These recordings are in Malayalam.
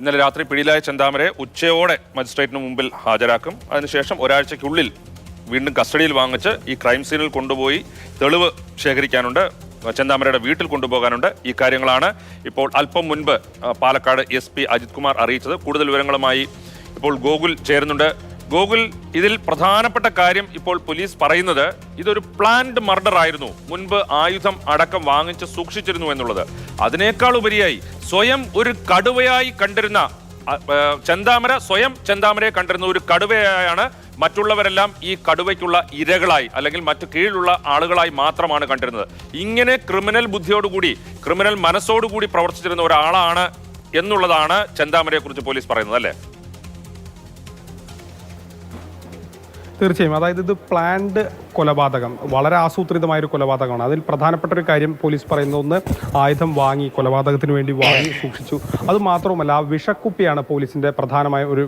ഇന്നലെ രാത്രി പിടിയിലായ ചെന്താമരെ ഉച്ചയോടെ മജിസ്ട്രേറ്റിന് മുമ്പിൽ ഹാജരാക്കും. അതിനുശേഷം ഒരാഴ്ചയ്ക്കുള്ളിൽ വീണ്ടും കസ്റ്റഡിയിൽ വാങ്ങിച്ച് ഈ ക്രൈം സീനിൽ കൊണ്ടുപോയി തെളിവ് ശേഖരിക്കാനുണ്ട്. ചെന്താമരയുടെ വീട്ടിൽ കൊണ്ടുപോകാനുണ്ട്. ഈ കാര്യങ്ങളാണ് ഇപ്പോൾ അല്പം മുൻപ് പാലക്കാട് എസ് പി അജിത് കുമാർ അറിയിച്ചത്. കൂടുതൽ വിവരങ്ങളുമായി ഇപ്പോൾ ഗോകുൽ ചേരുന്നുണ്ട്. ഗോകുൽ ഇതിൽ പ്രധാനപ്പെട്ട കാര്യം ഇപ്പോൾ പോലീസ് പറയുന്നത് ഇതൊരു പ്ലാൻഡ് മർഡർ ആയിരുന്നു. മുൻപ് ആയുധം അടക്കം വാങ്ങിച്ച് സൂക്ഷിച്ചിരുന്നു എന്നുള്ളത്. അതിനേക്കാൾ ഉപരിയായി സ്വയം ഒരു കടുവയായി കണ്ടിരുന്ന ചെന്താമര സ്വയം ചെന്താമരയെ കണ്ടിരുന്ന ഒരു കടുവയായാണ് മറ്റുള്ളവരെല്ലാം ഈ കടുവയ്ക്കുള്ള ഇരകളായി അല്ലെങ്കിൽ മറ്റു കീഴിലുള്ള ആളുകളായി മാത്രമാണ് കണ്ടിരുന്നത്. ഇങ്ങനെ ക്രിമിനൽ ബുദ്ധിയോടുകൂടി ക്രിമിനൽ മനസ്സോടുകൂടി പ്രവർത്തിച്ചിരുന്ന ഒരാളാണ് എന്നുള്ളതാണ് ചെന്താമരയെ കുറിച്ച് പോലീസ് പറയുന്നത് അല്ലേ? തീർച്ചയായും. അതായത് ഇത് പ്ലാൻഡ് കൊലപാതകം. വളരെ ആസൂത്രിതമായ ഒരു കൊലപാതകമാണ്. അതിൽ പ്രധാനപ്പെട്ട ഒരു കാര്യം പോലീസ് പറയുന്ന ഒന്ന് ആയുധം വാങ്ങി കൊലപാതകത്തിന് വേണ്ടി വാങ്ങി സൂക്ഷിച്ചു. അത് മാത്രവുമല്ല ആ വിഷക്കുപ്പിയാണ് പോലീസിന്റെ പ്രധാനമായ ഒരു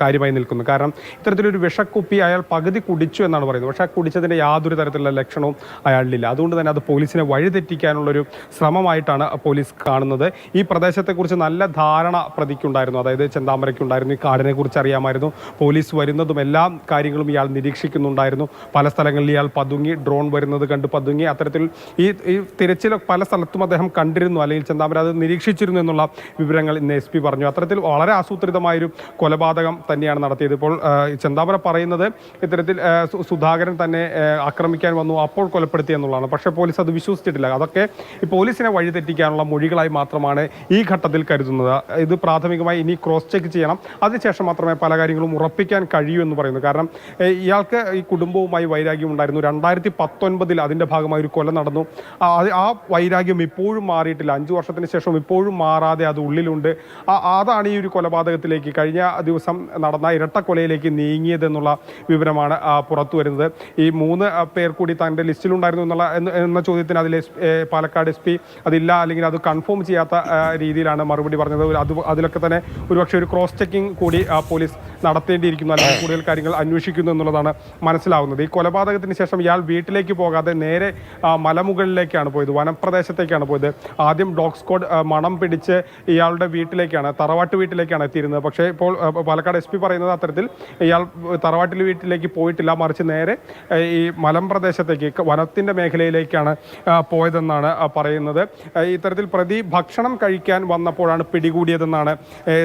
കാര്യമായി നിൽക്കുന്നത്. കാരണം ഇത്തരത്തിലൊരു വിഷക്കുപ്പി അയാൾ പകുതി കുടിച്ചു എന്നാണ് പറയുന്നത്. പക്ഷേ കുടിച്ചതിന്റെ യാതൊരു തരത്തിലുള്ള ലക്ഷണവും അയാളിലില്ല. അതുകൊണ്ട് തന്നെ അത് പോലീസിനെ വഴിതെറ്റിക്കാനുള്ള ഒരു ശ്രമമായിട്ടാണ് പോലീസ് കാണുന്നത്. ഈ പ്രദേശത്തെക്കുറിച്ച് നല്ല ധാരണ പ്രതിക്കുണ്ടായിരുന്നു. അതായത് ചെന്താമരയ്ക്കുണ്ടായിരുന്നു ഈ കാടിനെ കുറിച്ച് അറിയാമായിരുന്നു. പോലീസ് വരുന്നതും എല്ലാ കാര്യങ്ങളും ഇയാൾ നിരീക്ഷിക്കുന്നുണ്ടായിരുന്നു. പല സ്ഥലങ്ങളിൽ ഇയാൾ പതുങ്ങി ഡ്രോൺ വരുന്നത് കണ്ട് പതുങ്ങി അത്തരത്തിൽ ഈ ഈ തിരച്ചിൽ പല സ്ഥലത്തും അദ്ദേഹം കണ്ടിരുന്നു അല്ലെങ്കിൽ ചെന്താമര അത് നിരീക്ഷിച്ചിരുന്നു എന്നുള്ള വിവരങ്ങൾ ഇന്ന് എസ് പി പറഞ്ഞു. അത്തരത്തിൽ വളരെ ആസൂത്രിതമായൊരു കൊലപാതകം തന്നെയാണ് നടത്തിയത്. ഇപ്പോൾ ചെന്താമര പറയുന്നത് ഇത്തരത്തിൽ സുധാകരൻ തന്നെ ആക്രമിക്കാൻ വന്നു അപ്പോൾ കൊലപ്പെടുത്തി എന്നുള്ളതാണ്. പക്ഷേ പോലീസ് അത് വിശ്വസിച്ചിട്ടില്ല. അതൊക്കെ ഈ പോലീസിനെ വഴിതെറ്റിക്കാനുള്ള മൊഴികളായി മാത്രമാണ് ഈ ഘട്ടത്തിൽ കരുതുന്നത്. ഇത് പ്രാഥമികമായി ഇനി ക്രോസ് ചെക്ക് ചെയ്യണം. അതിനുശേഷം മാത്രമേ പല കാര്യങ്ങളും ഉറപ്പിക്കാൻ കഴിയൂ എന്ന് പറയുന്നു. കാരണം ഇയാൾക്ക് ഈ കുടുംബവുമായി വൈരാഗ്യം ഉണ്ടായിരുന്നു. രണ്ടായിരത്തി പത്തൊൻപതിൽ അതിന്റെ ഭാഗമായി ഒരു കൊല നടന്നു. ആ വൈരാഗ്യം ഇപ്പോഴും മാറിയിട്ടില്ല. അഞ്ചു വർഷത്തിന് ശേഷം ഇപ്പോഴും മാറാതെ അത് ഉള്ളിലുണ്ട്. അതാണ് ഈ ഒരു കൊലപാതകത്തിലേക്ക് കഴിഞ്ഞ ദിവസം നടന്ന ഇരട്ടക്കൊലയിലേക്ക് നീങ്ങിയതെന്നുള്ള വിവരമാണ് പുറത്തു വരുന്നത്. ഈ മൂന്ന് പേർ കൂടി തന്റെ ലിസ്റ്റിലുണ്ടായിരുന്നു എന്നുള്ള എന്ന ചോദ്യത്തിന് അതിൽ പാലക്കാട് എസ് പി അതില്ല അല്ലെങ്കിൽ അത് കൺഫേം ചെയ്യാത്ത രീതിയിലാണ് മറുപടി പറഞ്ഞത്. അത് അതിലൊക്കെ തന്നെ ഒരുപക്ഷെ ഒരു ക്രോസ് ചെക്കിംഗ് കൂടി പോലീസ് നടത്തേണ്ടിയിരിക്കുന്നു അല്ലെങ്കിൽ കൂടുതൽ കാര്യങ്ങൾ അന്വേഷിക്കുന്നു എന്നുള്ളതാണ് മനസ്സിലാവുന്നത്. ഈ കൊലപാതകത്തിന് ശേഷം ഇയാൾ വീട്ടിലേക്ക് പോകാതെ നേരെ മലമുകളിലേക്കാണ് പോയത് വനപ്രദേശത്തേക്കാണ് പോയത്. ആദ്യം ഡോഗ് സ്ക്വാഡ് മണം പിടിച്ച് ഇയാളുടെ വീട്ടിലേക്കാണ് തറവാട്ട് വീട്ടിലേക്കാണ് എത്തിയിരുന്നത്. പക്ഷേ ഇപ്പോൾ പാലക്കാട് എസ് പി പറയുന്നത് അത്തരത്തിൽ ഇയാൾ തറവാട്ടിൽ വീട്ടിലേക്ക് പോയിട്ടില്ല. മറിച്ച് നേരെ ഈ മലം പ്രദേശത്തേക്ക് വനത്തിന്റെ മേഖലയിലേക്കാണ് പോയതെന്നാണ് പറയുന്നത്. ഇത്തരത്തിൽ പ്രതി ഭക്ഷണം കഴിക്കാൻ വന്നപ്പോഴാണ് പിടികൂടിയതെന്നാണ്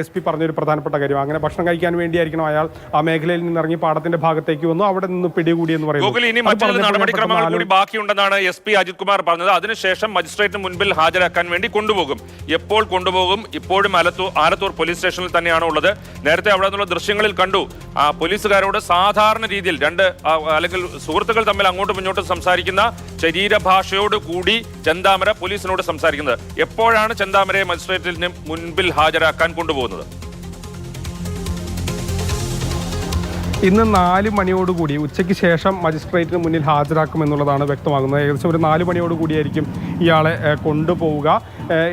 എസ് പി പറഞ്ഞൊരു പ്രധാനപ്പെട്ട കാര്യം. അങ്ങനെ ഭക്ഷണം കഴിക്കാൻ വേണ്ടിയായിരിക്കണം അയാൾ ആ മേഖലയിൽ നിന്ന് ഇറങ്ങി പാടത്തിന്റെ ഭാഗത്തേക്ക് വന്നു. അവിടെ നിന്ന് പിടികൂടിയെന്ന് പറയുന്നത് ഇനി മറ്റൊരു നടപടിക്രമങ്ങൾ കൂടി ബാക്കിയുണ്ടെന്നാണ് എസ് പി അജിത് കുമാർ പറഞ്ഞത്. അതിനുശേഷം മജിസ്ട്രേറ്റിന് മുൻപിൽ ഹാജരാക്കാൻ വേണ്ടി കൊണ്ടുപോകും. എപ്പോൾ കൊണ്ടുപോകും? ഇപ്പോഴും ആലത്തൂർ ആലത്തൂർ പോലീസ് സ്റ്റേഷനിൽ തന്നെയാണ് ഉള്ളത്. നേരത്തെ അവിടെ നിന്നുള്ള ദൃശ്യങ്ങളിൽ കണ്ടു. ആ പോലീസുകാരോട് സാധാരണ രീതിയിൽ രണ്ട് അല്ലെങ്കിൽ സുഹൃത്തുക്കൾ തമ്മിൽ അങ്ങോട്ടും ഇങ്ങോട്ടും സംസാരിക്കുന്ന ശരീരഭാഷയോട് കൂടി ചെന്താമര പോലീസിനോട് സംസാരിക്കുന്നത്. എപ്പോഴാണ് ചെന്താമരയെ മജിസ്ട്രേറ്റിന് മുൻപിൽ ഹാജരാക്കാൻ കൊണ്ടുപോകുന്നത്? ഇന്ന് നാല് മണിയോടുകൂടി ഉച്ചയ്ക്ക് ശേഷം മജിസ്ട്രേറ്റിന് മുന്നിൽ ഹാജരാക്കുമെന്നുള്ളതാണ് വ്യക്തമാകുന്നത്. ഏകദേശം ഒരു നാല് മണിയോടുകൂടിയായിരിക്കും ഇയാളെ കൊണ്ടുപോവുക.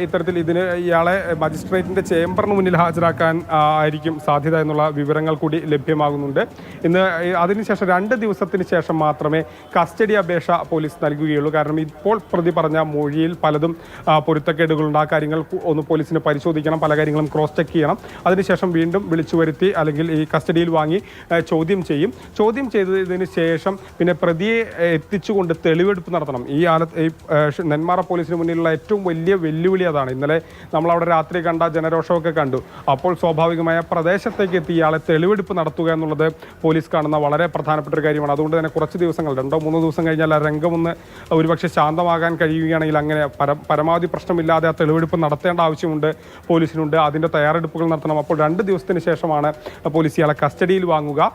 ഇത്തരത്തിൽ ഇതിന് ഇയാളെ മജിസ്ട്രേറ്റിന്റെ ചേംബറിന് മുന്നിൽ ഹാജരാക്കാൻ ആയിരിക്കും സാധ്യത എന്നുള്ള വിവരങ്ങൾ കൂടി ലഭ്യമാകുന്നുണ്ട്. ഇന്ന് അതിനുശേഷം രണ്ട് ദിവസത്തിന് ശേഷം മാത്രമേ കസ്റ്റഡി അപേക്ഷ പോലീസ് നൽകുകയുള്ളൂ. കാരണം ഇപ്പോൾ പ്രതി പറഞ്ഞ മൊഴിയിൽ പലതും പൊരുത്തക്കേടുകളുണ്ട്. ആ കാര്യങ്ങൾ ഒന്ന് പോലീസിന് പരിശോധിക്കണം പല കാര്യങ്ങളും ക്രോസ് ചെക്ക് ചെയ്യണം. അതിനുശേഷം വീണ്ടും വിളിച്ചു വരുത്തി അല്ലെങ്കിൽ ഈ കസ്റ്റഡിയിൽ വാങ്ങി ചോദ്യം ചെയ്യും. ചോദ്യം ചെയ്തതിന് ശേഷം പിന്നെ പ്രതിയെ എത്തിച്ചുകൊണ്ട് തെളിവെടുപ്പ് നടത്തണം. ഈ ആല ഈ നെന്മാറ പോലീസിന് മുന്നിലുള്ള ഏറ്റവും വലിയ അതാണ്. ഇന്നലെ നമ്മൾ അവിടെ രാത്രി കണ്ട ജനരോഷമൊക്കെ കണ്ടു. അപ്പോൾ സ്വാഭാവികമായ പ്രദേശത്തേക്ക് എത്തി ഇയാളെ തെളിവെടുപ്പ് നടത്തുക എന്നുള്ളത് പോലീസ് കാണുന്ന വളരെ പ്രധാനപ്പെട്ട ഒരു കാര്യമാണ്. അതുകൊണ്ട് തന്നെ കുറച്ച് ദിവസങ്ങൾ രണ്ടോ മൂന്നോ ദിവസം കഴിഞ്ഞാൽ ആ രംഗമൊന്ന് ഒരുപക്ഷെ ശാന്തമാകാൻ കഴിയുകയാണെങ്കിൽ അങ്ങനെ പര പരമാവധി പ്രശ്നമില്ലാതെ ആ തെളിവെടുപ്പ് നടത്തേണ്ട ആവശ്യമുണ്ട് പോലീസിനുണ്ട്. അതിന്റെ തയ്യാറെടുപ്പുകൾ നടത്തണം. അപ്പോൾ രണ്ട് ദിവസത്തിന് ശേഷമാണ് പോലീസ് ഇയാളെ കസ്റ്റഡിയിൽ വാങ്ങുക.